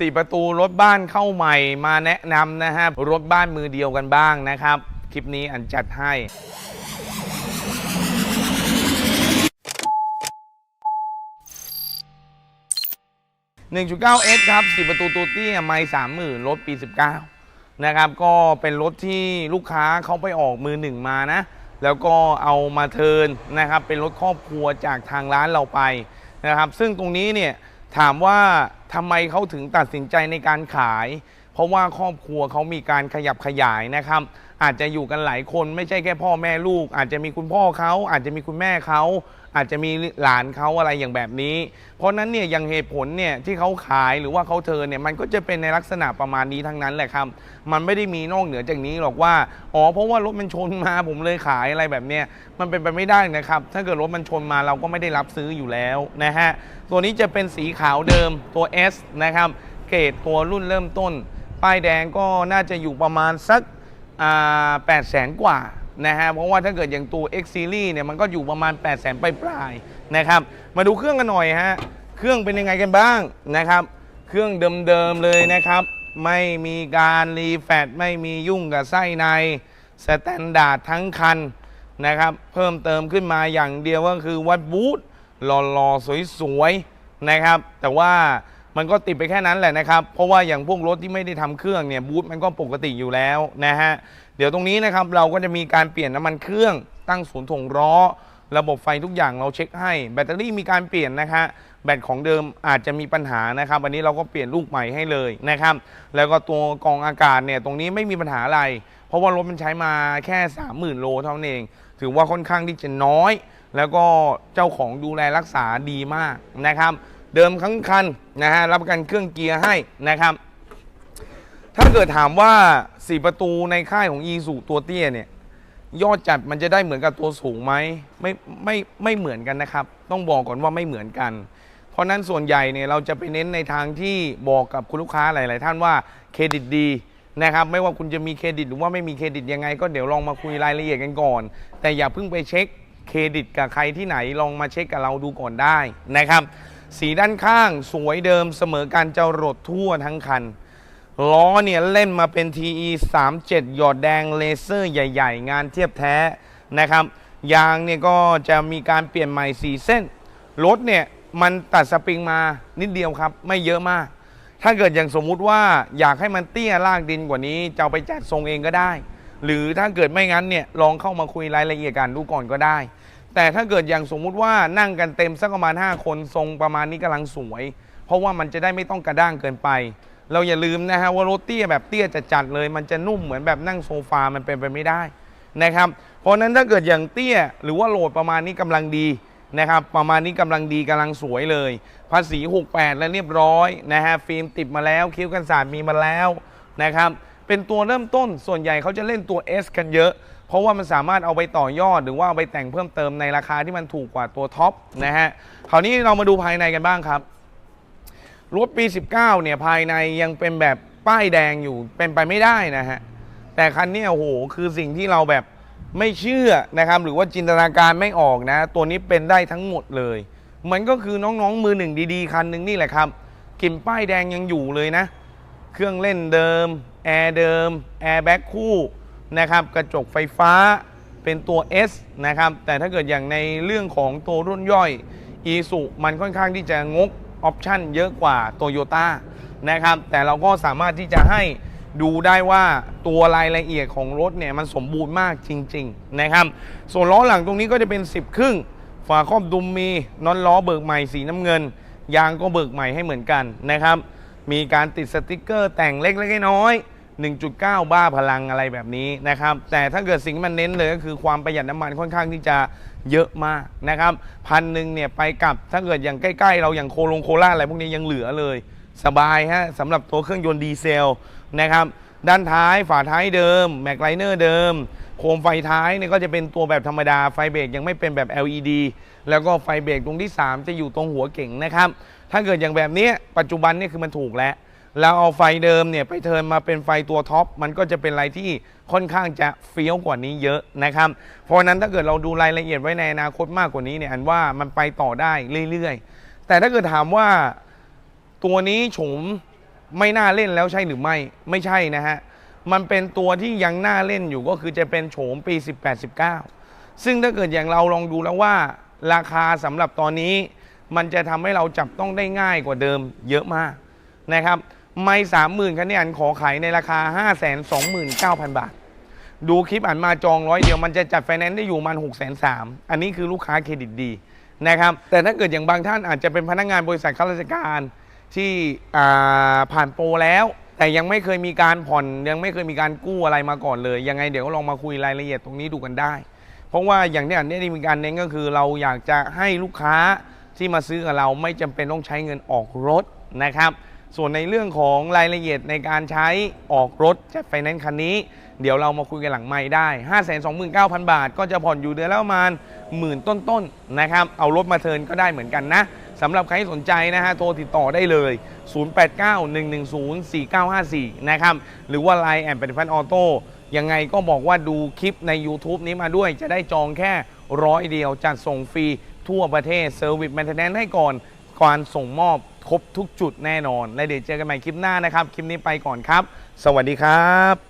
4 ประตูรถบ้านเข้าใหม่มาแนะนำนะฮะรถบ้านมือเดียวกันบ้างนะครับ คลิปนี้อันจัดให้ 1.9S ครับ 10 ประตูตัวเตี้ยไม่30,000 รถปี 19 นะครับ ก็เป็นรถที่ลูกค้าเขาไปออกมือหนึ่งมานะ แล้วก็เอามาเทินนะครับ เป็นรถครอบครัวจากทางร้านเราไปนะครับ ซึ่งตรงนี้เนี่ย ถามว่าทำไมเขาถึงตัดสินใจในการขาย เพราะว่าครอบครัวเขามีการขยับขยายนะครับ อาจจะอยู่กันหลายคนไม่ใช่แค่พ่อแม่ลูก อาจจะมีคุณพ่อเขาอาจจะมีคุณแม่เขาอาจจะมีหลานเขาอะไรอย่างแบบนี้ เพราะนั้นเนี่ยอย่างเหตุผลเนี่ยที่เขาขายหรือว่าเขาเทิร์นเนี่ยมันก็จะเป็นในลักษณะประมาณนี้ทั้งนั้นแหละครับ มันไม่ได้มีนอกเหนือจากนี้หรอกว่าอ๋อเพราะว่ารถมันชนมาผมเลยขายอะไรแบบเนี้ยมันเป็นไปไม่ได้นะครับ ถ้าเกิดรถมันชนมาเราก็ไม่ได้รับซื้ออยู่แล้วนะฮะตัวนี้จะเป็นสีขาวเดิมตัว S นะครับเกรดตัวรุ่นเริ่มต้น ป้ายแดงก็น่าจะอยู่ประมาณสัก แปดแสนกว่านะฮะเพราะว่าถ้าเกิดอย่างตัว X Series เนี่ยมันก็อยู่ประมาณ 8 0 0แสนปลายๆนะครับมาดูเครื่องกันหน่อยฮะเครื่องเป็นยังไงกันบ้างนะครับเครื่องเดิมๆเลยนะครับไม่มีการรีแฟตไม่มียุ่งกับไส้ในสแตนดาร์ดทั้งคันนะครับเพิ่มเติมขึ้นมาอย่างเดียวก็คือวัดบูทหล่อๆสวยๆนะครับแต่ว่า มันก็ติดไปแค่นั้นแหละนะครับ เพราะว่าอย่างพวกรถที่ไม่ได้ทำเครื่องเนี่ยบูทมันก็ปกติอยู่แล้วนะฮะ เดี๋ยวตรงนี้นะครับเราก็จะมีการเปลี่ยนน้ำมันเครื่อง ตั้งศูนย์ถ่วงล้อ ระบบไฟทุกอย่างเราเช็คให้ แบตเตอรี่มีการเปลี่ยนนะคะแบตของเดิมอาจจะมีปัญหานะครับอันนี้เราก็เปลี่ยนลูกใหม่ให้เลยนะครับ แล้วก็ตัวกองอากาศเนี่ยตรงนี้ไม่มีปัญหาอะไร เพราะว่ารถมันใช้มาแค่ 30,000 โลเท่านั้นเอง ถือว่าค่อนข้างที่จะน้อย แล้วก็เจ้าของดูแลรักษาดีมากนะครับ เดิมทั้งคันนะฮะรับประกันเครื่องเกียร์ให้นะครับ ถ้าเกิดถามว่าสี่ประตูในค่ายของอีสุตัวเตี้ยเนี่ยยอดจัดมันจะได้เหมือนกับตัวสูงไหมไม่ไม่ไม่เหมือนกันนะครับ ต้องบอกก่อนว่าไม่เหมือนกัน เพราะนั้นส่วนใหญ่เนี่ยเราจะไปเน้นในทางที่บอกกับคุณลูกค้าหลาย ๆ ท่านว่าเครดิตดีนะครับไม่ว่าคุณจะมีเครดิตหรือว่าไม่มีเครดิตยังไง ก็เดี๋ยวลองมาคุยรายละเอียดกันก่อน แต่อย่าเพิ่งไปเช็คเครดิตกับใครที่ไหนลองมาเช็คกับเราดูก่อนได้นะครับ สีด้านข้างสวยเดิมเสมอการจะรดทั่วทั้งคัน ล้อเนี่ยเล่นมาเป็น TE 37 หยอดแดงเลเซอร์ใหญ่ ๆ งานเทียบแท้นะครับ ยางเนี่ยก็จะมีการเปลี่ยนใหม่ 4 เส้น รถเนี่ยมันตัดสปริงมานิดเดียวครับ ไม่เยอะมาก ถ้าเกิดอย่างสมมุติว่าอยากให้มันเตี้ยลากดินกว่านี้จะเอาไปจัดทรงเองก็ได้ หรือถ้าเกิดไม่งั้นเนี่ยลองเข้ามาคุยรายละเอียดกันดูก่อนก็ได้ แต่ถ้าเกิดอย่างสมมุติว่านั่งกันเต็มสักประมาณ 5 คนทรงประมาณนี้กำลังสวย เพราะว่ามันจะได้ไม่ต้องกระด้างเกินไป เราอย่าลืมนะฮะว่าโรตี้แบบเตี้ยจัดๆเลย มันจะนุ่มเหมือนแบบนั่งโซฟามันเป็นไปไม่ได้นะครับ เพราะนั้นถ้าเกิดอย่างเตี้ยหรือว่าโหลดประมาณนี้กำลังดีนะครับประมาณนี้กำลังดีกำลังสวยเลย ภาษี 68 แล้วเรียบร้อยนะฮะฟิล์มติดมาแล้วคิ้วกันสาดมีมาแล้วนะครับเป็นตัวเริ่มต้นส่วนใหญ่เขาจะเล่นตัว S กันเยอะ เพราะว่ามันสามารถเอาไปต่อยอด หรือว่าเอาไปแต่งเพิ่มเติมในราคาที่มันถูกกว่าตัวท็อปนะฮะคราวนี้เรามาดูภายในกันบ้างครับรถปี 19 เนี่ยภายในยังเป็นแบบป้ายแดงอยู่เป็นไปไม่ได้นะฮะแต่คันนี้โอ้โหคือสิ่งที่เราแบบไม่เชื่อนะครับ หรือว่าจินตนาการไม่ออกนะ ตัวนี้เป็นได้ทั้งหมดเลย มันก็คือน้องๆมือหนึ่งดีๆ คันหนึ่งนี่แหละครับกลิ่นป้ายแดงยังอยู่เลยนะ เครื่องเล่นเดิม แอร์เดิม แอร์แบ็คคู่ นะครับกระจกไฟฟ้าเป็นตัว S นะครับแต่ถ้าเกิดอย่างในเรื่องของตัวรุ่นย่อยอีสุมันค่อนข้างที่จะงกออปชั่นเยอะกว่าโตโยต้านะครับแต่เราก็สามารถที่จะให้ดูได้ว่าตัวรายละเอียดของรถเนี่ยมันสมบูรณ์มากจริง ๆนะครับ ส่วนล้อหลังตรงนี้ก็จะเป็น 10 ครึ่ง ฝาครอบดุมมีนอตล้อเบิกใหม่สีน้ำเงิน ยางก็เบิกใหม่ให้เหมือนกันนะครับ มีการติดสติกเกอร์แต่งเล็กๆน้อยๆ 1.9 บ้าพลังอะไรแบบนี้นะครับ แต่ถ้าเกิดสิ่งที่มันเน้นเลยก็คือความประหยัดน้ำมันค่อนข้างที่จะเยอะมากนะครับพันหนึ่งเนี่ยไปกลับถ้าเกิดอย่างใกล้ๆ เราอย่างโคลงโคราอะไรพวกนี้ยังเหลือเลย สบายฮะสำหรับตัวเครื่องยนต์ดีเซลนะครับด้านท้ายฝาท้ายเดิมแม็กไลเนอร์เดิม โคมไฟท้ายเนี่ยก็จะเป็นตัวแบบธรรมดาไฟเบรกยังไม่เป็นแบบ LED แล้วก็ไฟเบรกตรงที่ 3 จะอยู่ตรงหัวเก่งนะครับถ้าเกิดอย่างแบบนี้ปัจจุบันเนี่ยคือมันถูกแล้ว แล้วเอาไฟเดิมเนี่ยไปเทิร์นมาเป็นไฟตัวท็อปมันก็จะเป็นอะไรที่ค่อนข้างจะเฟี้ยวกว่านี้เยอะนะครับ เพราะนั้นถ้าเกิดเราดูรายละเอียดไว้ในอนาคตมากกว่านี้เนี่ยอันว่ามันไปต่อได้เรื่อยๆ แต่ถ้าเกิดถามว่าตัวนี้โฉมไม่น่าเล่นแล้วใช่หรือไม่ไม่ใช่นะฮะมันเป็นตัวที่ยังน่าเล่นอยู่ก็คือจะเป็นโฉมปี 18-19 ซึ่งถ้าเกิดอย่างเราลองดูแล้วว่า ราคาสำหรับตอนนี้ มันจะทำให้เราจับต้องได้ง่ายกว่าเดิมเยอะมากนะครับ ไม่สามหมื่นคันนี้อันขอขายในราคา 5 2 9 0 0 0 บาท ดูคลิปอันมาจองร้อยเดียวมันจะจัดไฟแนนซ์ได้อยู่มัน6 3 0 0 0อันนี้คือลูกค้าเครดิตดีนะครับแต่ถ้าเกิดอย่างบางท่านอาจจะเป็นพนักงานบริษัทข้าราชการที่ผ่านโปรแล้ว แต่ยังไม่เคยมีการผ่อนยังไม่เคยมีการกู้อะไรมาก่อนเลย ยังไงเดี๋ยวลองมาคุยรายละเอียดตรงนี้ดูกันได้ เพราะว่าอย่างที่อันนี้ได้มีการเน้นก็คือ เราอยากจะให้ลูกค้าที่มาซื้อกับเราไม่จำเป็นต้องใช้เงินออกรถนะครับ ส่วนในเรื่องของรายละเอียดในการใช้ออกรถจากไฟแนนซ์คันนี้ เดี๋ยวเรามาคุยกันหลังไม่ได้ 5 2 9 0 0 0 บาท ก็จะผ่อนอยู่เดือนละประมาณหมื่นต้นๆนะครับ เอารถมาเทินก็ได้เหมือนกันนะสำหรับใครที่สนใจนะฮะ โทรติดต่อได้เลย 0891104954 นะครับ หรือว่า Line แอนเป็นฟันออโต้ยังไงก็บอกว่าดูคลิปใน YouTube นี้มาด้วยจะได้จองแค่ร้อยเดียวจัดส่งฟรีทั่วประเทศเซอร์วิสแมนเทนแนนให้ก่อนการส่งมอบ ครบทุกจุดแน่นอน และเดี๋ยวเจอกันใหม่คลิปหน้านะครับ คลิปนี้ไปก่อนครับ สวัสดีครับ